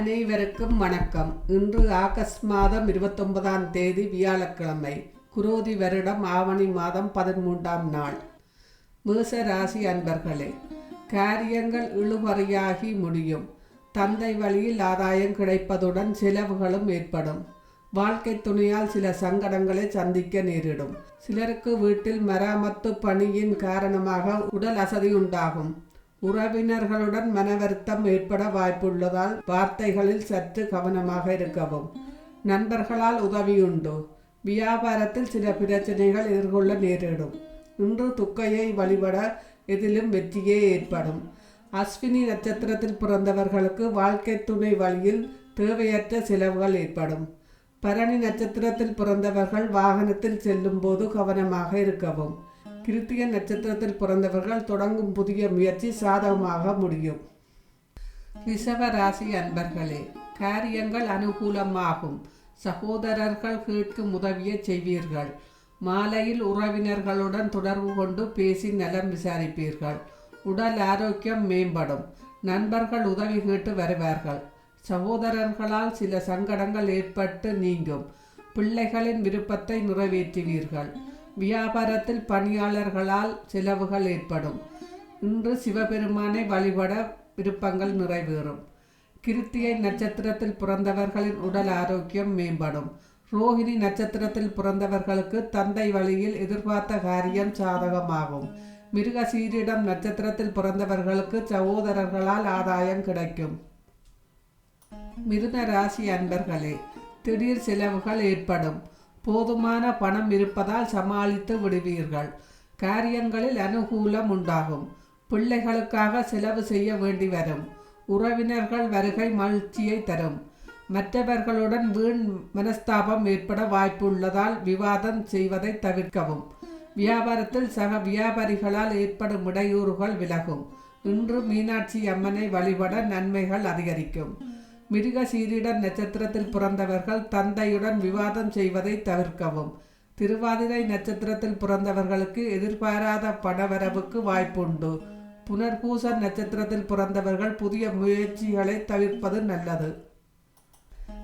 அனைவருக்கும் வணக்கம். இன்று ஆகஸ்ட் மாதம் இருபத்தொன்பதாம் தேதி வியாழக்கிழமை குரோதி வருடம் ஆவணி மாதம் பதிமூன்றாம் நாள். மேச ராசி அன்பர்களே காரியங்கள் இழுபறியாகி முடியும். தந்தை வழியில் ஆதாயம் கிடைப்பதுடன் செலவுகளும் ஏற்படும். வாழ்க்கை துணையால் சில சங்கடங்களை சந்திக்க நேரிடும். சிலருக்கு வீட்டில் மராமத்து பணியின் காரணமாக உடல் அசதி உண்டாகும். உறவினர்களுடன் மனவருத்தம் ஏற்பட வாய்ப்புள்ளதால் வார்த்தைகளில் சற்று கவனமாக இருக்கவும். நண்பர்களால் உதவியுண்டு. வியாபாரத்தில் சில பிரச்சனைகள் எதிர்கொள்ள நேரிடும். இன்று துக்கையை வழிபட எதிலும் வெற்றியே ஏற்படும். அஸ்வினி நட்சத்திரத்தில் பிறந்தவர்களுக்கு வாழ்க்கை துணை வழியில் தேவையற்ற செலவுகள் ஏற்படும். பரணி நட்சத்திரத்தில் பிறந்தவர்கள் வாகனத்தில் செல்லும் போது கவனமாக இருக்கவும். கிருத்திக நட்சத்திரத்தில் பிறந்தவர்கள் தொடங்கும் புதிய முயற்சி சாதகமாக முடியும். ரிஷப ராசி அன்பர்களே காரியங்கள் அனுகூலமாகும். சகோதரர்கள் கேட்கும் உதவியை செய்வீர்கள். மாலையில் உறவினர்களுடன் தொடர்பு கொண்டு பேசி நலம் விசாரிப்பீர்கள். உடல் ஆரோக்கியம் மேம்படும். நண்பர்கள் உதவி கேட்டு வருவார்கள். சகோதரர்களால் சில சங்கடங்கள் ஏற்பட்டு நீங்கும். பிள்ளைகளின் விருப்பத்தை நிறைவேற்றுவீர்கள். வியாபாரத்தில் பணியாளர்களால் செலவுகள் ஏற்படும். இன்று சிவபெருமானை வழிபட விருப்பங்கள் நிறைவேறும். கிருத்தியை நட்சத்திரத்தில் பிறந்தவர்களின் உடல் ஆரோக்கியம் மேம்படும். ரோஹிணி நட்சத்திரத்தில் பிறந்தவர்களுக்கு தந்தை வழியில் எதிர்பார்த்த காரியம் சாதகமாகும். மிருக சீரிடம் நட்சத்திரத்தில் பிறந்தவர்களுக்கு சகோதரர்களால் ஆதாயம் கிடைக்கும். மிதுன ராசி அன்பர்களே திடீர் செலவுகள் ஏற்படும். போதுமான பணம் இருப்பதால் சமாளித்து விடுவீர்கள். காரியங்களில் அனுகூலம் உண்டாகும். பிள்ளைகளுக்காக செலவு செய்ய வேண்டி வரும். உறவினர்கள் வருகை மகிழ்ச்சியை தரும். மற்றவர்களுடன் வீண் மனஸ்தாபம் ஏற்பட வாய்ப்புள்ளதால் விவாதம் செய்வதை தவிர்க்கவும். வியாபாரத்தில் சக வியாபாரிகளால் ஏற்படும் இடையூறுகள் விலகும். இன்று மீனாட்சி அம்மனை வழிபட நன்மைகள் அதிகரிக்கும். மிருக சீரிட நட்சத்திரத்தில் பிறந்தவர்கள் தந்தையுடன் விவாதம் செய்வதை தவிர்க்கவும். திருவாதிரை நட்சத்திரத்தில் பிறந்தவர்களுக்கு எதிர்பாராத பணவரவுக்கு வாய்ப்புண்டு. புனர்பூச நட்சத்திரத்தில் பிறந்தவர்கள் புதிய முயற்சிகளை தவிர்ப்பது நல்லது.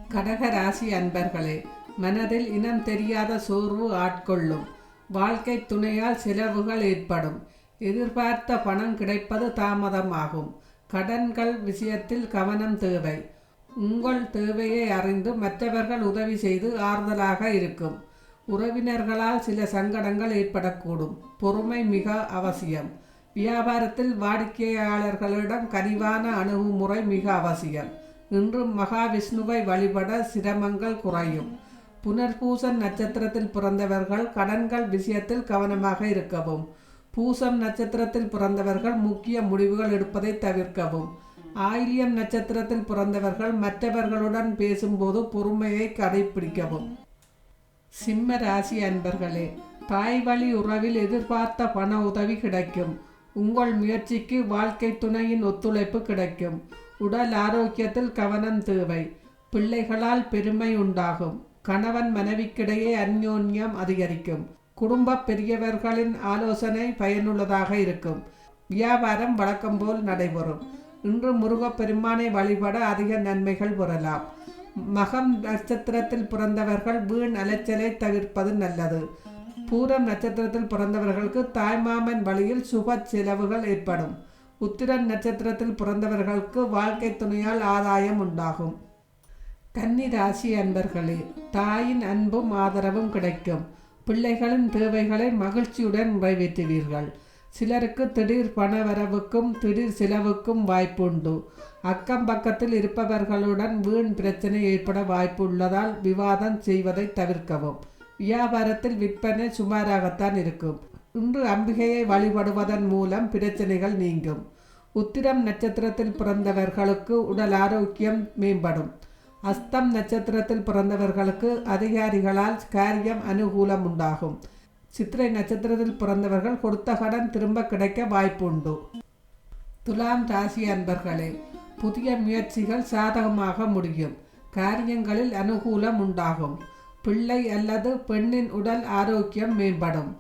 கடக ராசி அன்பர்களே மனதில் இனம் தெரியாத சோர்வு ஆட்கொள்ளும். வாழ்க்கை துணையால் செலவுகள் ஏற்படும். எதிர்பார்த்த பணம் கிடைப்பது தாமதமாகும். கடன்கள் விஷயத்தில் கவனம் தேவை. உங்கள் தேவையை அறிந்து மற்றவர்கள் உதவி செய்து ஆறுதலாக இருக்கும். உறவினர்களால் சில சங்கடங்கள் ஏற்படக்கூடும். பொறுமை மிக அவசியம். வியாபாரத்தில் வாடிக்கையாளர்களிடம் கனிவான அணுகுமுறை மிக அவசியம். இன்று மகாவிஷ்ணுவை வழிபட சிரமங்கள் குறையும். புனர்பூசன் நட்சத்திரத்தில் பிறந்தவர்கள் கடன்கள் விஷயத்தில் கவனமாக இருக்கவும். பூசம் நட்சத்திரத்தில் பிறந்தவர்கள் முக்கிய முடிவுகள் எடுப்பதை தவிர்க்கவும். ஆயிலியம் நட்சத்திரத்தில் பிறந்தவர்கள் மற்றவர்களுடன் பேசும்போது பொறுமையை கடைபிடிக்கவும் சிம்ம ராசி அன்பர்களே தாய் வழி உறவில் எதிர்பார்த்த பண உதவி கிடைக்கும். உங்கள் முயற்சிக்கு வாழ்க்கை துணையின் ஒத்துழைப்பு கிடைக்கும். உடல் ஆரோக்கியத்தில் கவனம் தேவை. பிள்ளைகளால் பெருமை உண்டாகும். கணவன் மனைவிக்கிடையே அந்யோன்யம் அதிகரிக்கும். குடும்ப பெரியவர்களின் ஆலோசனை பயனுள்ளதாக இருக்கும். வியாபாரம் வழக்கம் போல் நடைபெறும். இன்று முருகப்பெருமானை வழிபட அதிக நன்மைகள் பெறலாம். மகம் நட்சத்திரத்தில் பிறந்தவர்கள் வீண் அலைச்சலை தவிர்ப்பது நல்லது. பூரம் நட்சத்திரத்தில் பிறந்தவர்களுக்கு தாய்மாமன் வழியில் சுப செலவுகள் ஏற்படும். உத்திரன் நட்சத்திரத்தில் பிறந்தவர்களுக்கு வாழ்க்கை துணையால் ஆதாயம் உண்டாகும். கன்னி ராசி அன்பர்களே தாயின் அன்பும் ஆதரவும் கிடைக்கும். பிள்ளைகளின் தேவைகளை மகிழ்ச்சியுடன் நிறைவேற்றுவீர்கள். சிலருக்கு திடீர் பணவரவுக்கும் திடீர் செலவுக்கும் வாய்ப்புண்டு. அக்கம் பக்கத்தில் இருப்பவர்களுடன் வீண் பிரச்சனை ஏற்பட வாய்ப்பு உள்ளதால் விவாதம் செய்வதை தவிர்க்கவும். வியாபாரத்தில் விற்பனை சுமாராகத்தான் இருக்கும். இன்று அம்பிகையை வழிபடுவதன் மூலம் பிரச்சனைகள் நீங்கும். உத்திரம் நட்சத்திரத்தில் பிறந்தவர்களுக்கு உடல் ஆரோக்கியம் மேம்படும். அஸ்தம் நட்சத்திரத்தில் பிறந்தவர்களுக்கு அதிகாரிகளால் காரியம் அனுகூலம் உண்டாகும் சித்திரை நட்சத்திரத்தில் பிறந்தவர்கள் கொடுத்த கடன் திரும்ப கிடைக்க வாய்ப்புண்டு. துலாம் ராசி அன்பர்களே புதிய முயற்சிகள் சாதகமாக முடியும். காரியங்களில் அனுகூலம் உண்டாகும். பிள்ளை அல்லது பெண்ணின் உடல் ஆரோக்கியம் மேம்படும்.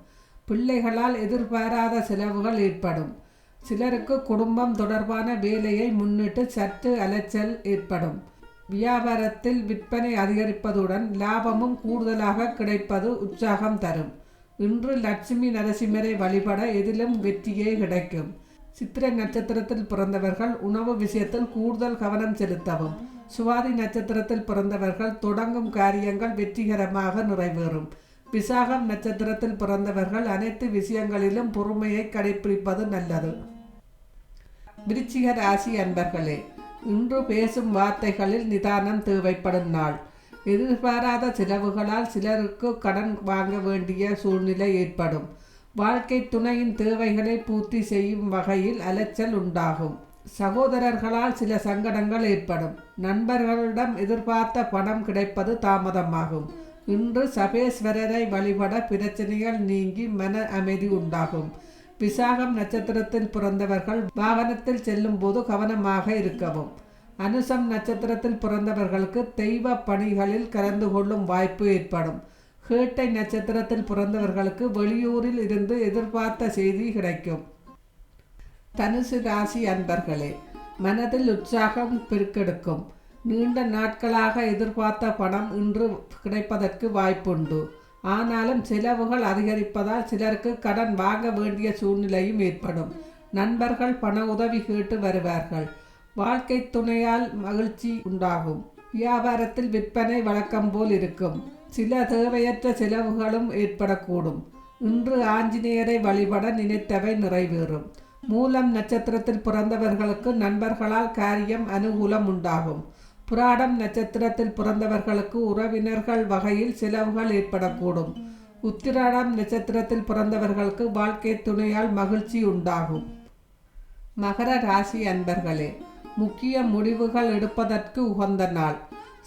பிள்ளைகளால் எதிர்பாராத செலவுகள் ஏற்படும். சிலருக்கு குடும்பம் தொடர்பான வேலையை முன்னிட்டு சற்று அலைச்சல் ஏற்படும். வியாபாரத்தில் விற்பனை அதிகரிப்பதுடன் லாபமும் கூடுதலாக கிடைப்பது உற்சாகம் தரும். இன்று லட்சுமி நரசிம்மரை வழிபட எதிலும் வெற்றியே கிடைக்கும். சித்திரை நட்சத்திரத்தில் பிறந்தவர்கள் உணவு விஷயத்தில் கூடுதல் கவனம் செலுத்தவும். சுவாதி நட்சத்திரத்தில் பிறந்தவர்கள் தொடங்கும் காரியங்கள் வெற்றிகரமாக நிறைவேறும். விசாகம் நட்சத்திரத்தில் பிறந்தவர்கள் அனைத்து விஷயங்களிலும் பொறுமையை கடைபிடிப்பது நல்லது. விருச்சிக ராசி அன்பர்களே இன்று பேசும் வார்த்தைகளில் நிதானம் தேவைப்படும் நாள். எதிர்பாராத செலவுகளால் சிலருக்கு கடன் வாங்க வேண்டிய சூழ்நிலை ஏற்படும். வாழ்க்கை துணையின் தேவைகளை பூர்த்தி செய்யும் வகையில் அலைச்சல் உண்டாகும். சகோதரர்களால் சில சங்கடங்கள் ஏற்படும். நண்பர்களிடம் எதிர்பார்த்த பணம் கிடைப்பது தாமதமாகும். இன்று சபேஸ்வரரை வழிபட பிரச்சனைகள் நீங்கி மன அமைதி உண்டாகும். விசாகம் நட்சத்திரத்தில் பிறந்தவர்கள் வாகனத்தில் செல்லும் போது கவனமாக இருக்கவும். அனுசம் நட்சத்திரத்தில் பிறந்தவர்களுக்கு தெய்வ பணிகளில் கலந்து கொள்ளும் வாய்ப்பு ஏற்படும். கேட்டை நட்சத்திரத்தில் பிறந்தவர்களுக்கு வெளியூரில் இருந்து எதிர்பார்த்த செய்தி கிடைக்கும். தனுசு ராசி அன்பர்களே மனதில் உற்சாகம் பெருக்கெடுக்கும். நீண்ட நாட்களாக எதிர்பார்த்த பணம் இன்று கிடைப்பதற்கு வாய்ப்புண்டு. ஆனாலும் செலவுகள் அதிகரிப்பதால் சிலருக்கு கடன் வாங்க வேண்டிய சூழ்நிலையும் ஏற்படும். நண்பர்கள் பண உதவி கேட்டு வருவார்கள். வாழ்க்கை துணையால் மகிழ்ச்சி உண்டாகும். வியாபாரத்தில் விற்பனை வழக்கம் போல் இருக்கும். சில தேவையற்ற செலவுகளும் ஏற்படக்கூடும். இன்று ஆஞ்சநேயரை வழிபட நினைத்தவை நிறைவேறும். மூலம் நட்சத்திரத்தில் பிறந்தவர்களுக்கு நண்பர்களால் காரியம் அனுகூலம் உண்டாகும். புராடம் நட்சத்திரத்தில் பிறந்தவர்களுக்கு உறவினர்கள் வகையில் செலவுகள் ஏற்படக்கூடும். உத்திராடம் நட்சத்திரத்தில் பிறந்தவர்களுக்கு வாழ்க்கை துணையால் மகிழ்ச்சி உண்டாகும். மகர ராசி அன்பர்களே முக்கிய முடிவுகள் எடுப்பதற்கு உகந்த நாள்.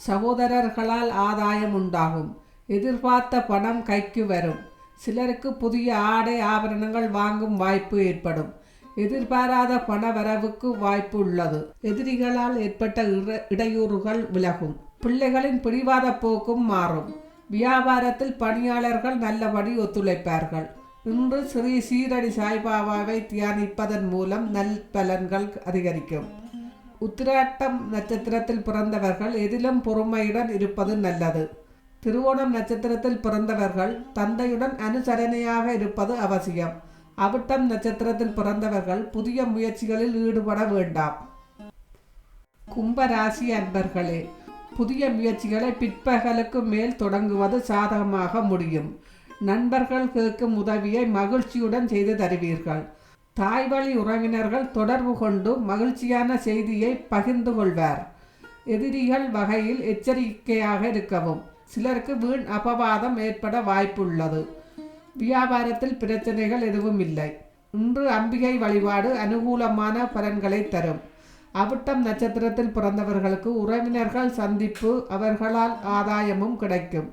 சகோதரர்களால் ஆதாயம் உண்டாகும். எதிர்பார்த்த பணம் கைக்கு வரும். சிலருக்கு புதிய ஆடை ஆபரணங்கள் வாங்கும் வாய்ப்பு ஏற்படும். எதிர்பாராத பண வரவுக்கு வாய்ப்பு உள்ளது. எதிரிகளால் ஏற்பட்ட இடையூறுகள் விலகும். பிள்ளைகளின் பிடிவாத போக்கும் மாறும். வியாபாரத்தில் பணியாளர்கள் நல்லபடி ஒத்துழைப்பார்கள். இன்று ஸ்ரீ சீரடி சாய்பாபாவை தியானிப்பதன் மூலம் நல் பலன்கள் அதிகரிக்கும். உத்திராட்டம் நட்சத்திரத்தில் பிறந்தவர்கள் எதிலும் பொறுமையுடன் இருப்பது நல்லது. திருவோணம் நட்சத்திரத்தில் பிறந்தவர்கள் தந்தையுடன் அனுசரணையாக இருப்பது அவசியம். அவிட்டம் நட்சத்திரத்தில் பிறந்தவர்கள் புதிய முயற்சிகளில் ஈடுபட வேண்டாம். கும்பராசி அன்பர்களே புதிய முயற்சிகளை பிற்பகலுக்கு மேல் தொடங்குவது சாதகமாக முடியும். நண்பர்கள் கேட்கும் உதவியை மகிழ்ச்சியுடன் செய்து தருவீர்கள். தாய்வழி உறவினர்கள் தொடர்பு கொண்டு மகிழ்ச்சியான செய்தியை பகிர்ந்து கொள்வார். எதிரிகள் வகையில் எச்சரிக்கையாக இருக்கவும் சிலருக்கு வீண் அபவாதம் ஏற்பட வாய்ப்புள்ளது. வியாபாரத்தில் பிரச்சனைகள் எதுவும் இல்லை. இன்று அம்பிகை வழிபாடு அனுகூலமான பலன்களை தரும். அவிட்டம் நட்சத்திரத்தில் பிறந்தவர்களுக்கு உறவினர்கள் சந்திப்பு அவர்களால் ஆதாயமும் கிடைக்கும்.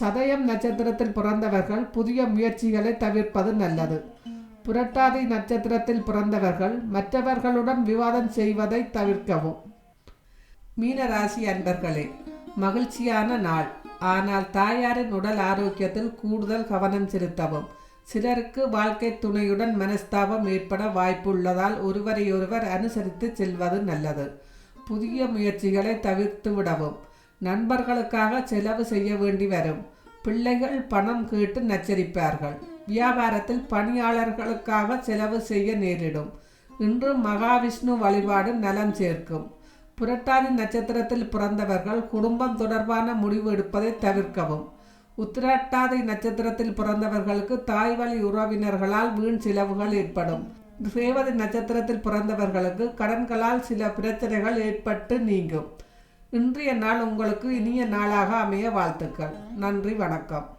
சதயம் நட்சத்திரத்தில் பிறந்தவர்கள் புதிய முயற்சிகளை தவிர்ப்பது நல்லது. புரட்டாதி நட்சத்திரத்தில் பிறந்தவர்கள் மற்றவர்களுடன் விவாதம் செய்வதை தவிர்க்கவும். மீனராசி அன்பர்களே மகிழ்ச்சியான நாள். ஆனால் தாயாரின் உடல் ஆரோக்கியத்தில் கூடுதல் கவனம் செலுத்தவும். சிலருக்கு வாழ்க்கை துணையுடன் மனஸ்தாபம் ஏற்பட வாய்ப்புள்ளதால் ஒருவரையொருவர் அனுசரித்து செல்வது நல்லது. புதிய முயற்சிகளை தவிர்த்து விடவும். நண்பர்களுக்காக செலவு செய்ய வேண்டி வரும். பிள்ளைகள் பணம் கேட்டு நச்சரிப்பார்கள். வியாபாரத்தில் பணியாளர்களுக்காக செலவு செய்ய நேரிடும். இன்று மகாவிஷ்ணு வழிபாடு நலம் சேர்க்கும். புரட்டாதி நட்சத்திரத்தில் பிறந்தவர்கள் குடும்பம் தொடர்பான முடிவு எடுப்பதை தவிர்க்கவும். உத்திரட்டாதி நட்சத்திரத்தில் பிறந்தவர்களுக்கு தாய் வழி உறவினர்களால் வீண் செலவுகள் ஏற்படும். ரேவதி நட்சத்திரத்தில் பிறந்தவர்களுக்கு கடன்களால் சில பிரச்சனைகள் ஏற்பட்டு நீங்கும். இன்றைய நாள் உங்களுக்கு இனிய நாளாக அமைய வாழ்த்துக்கள். நன்றி வணக்கம்.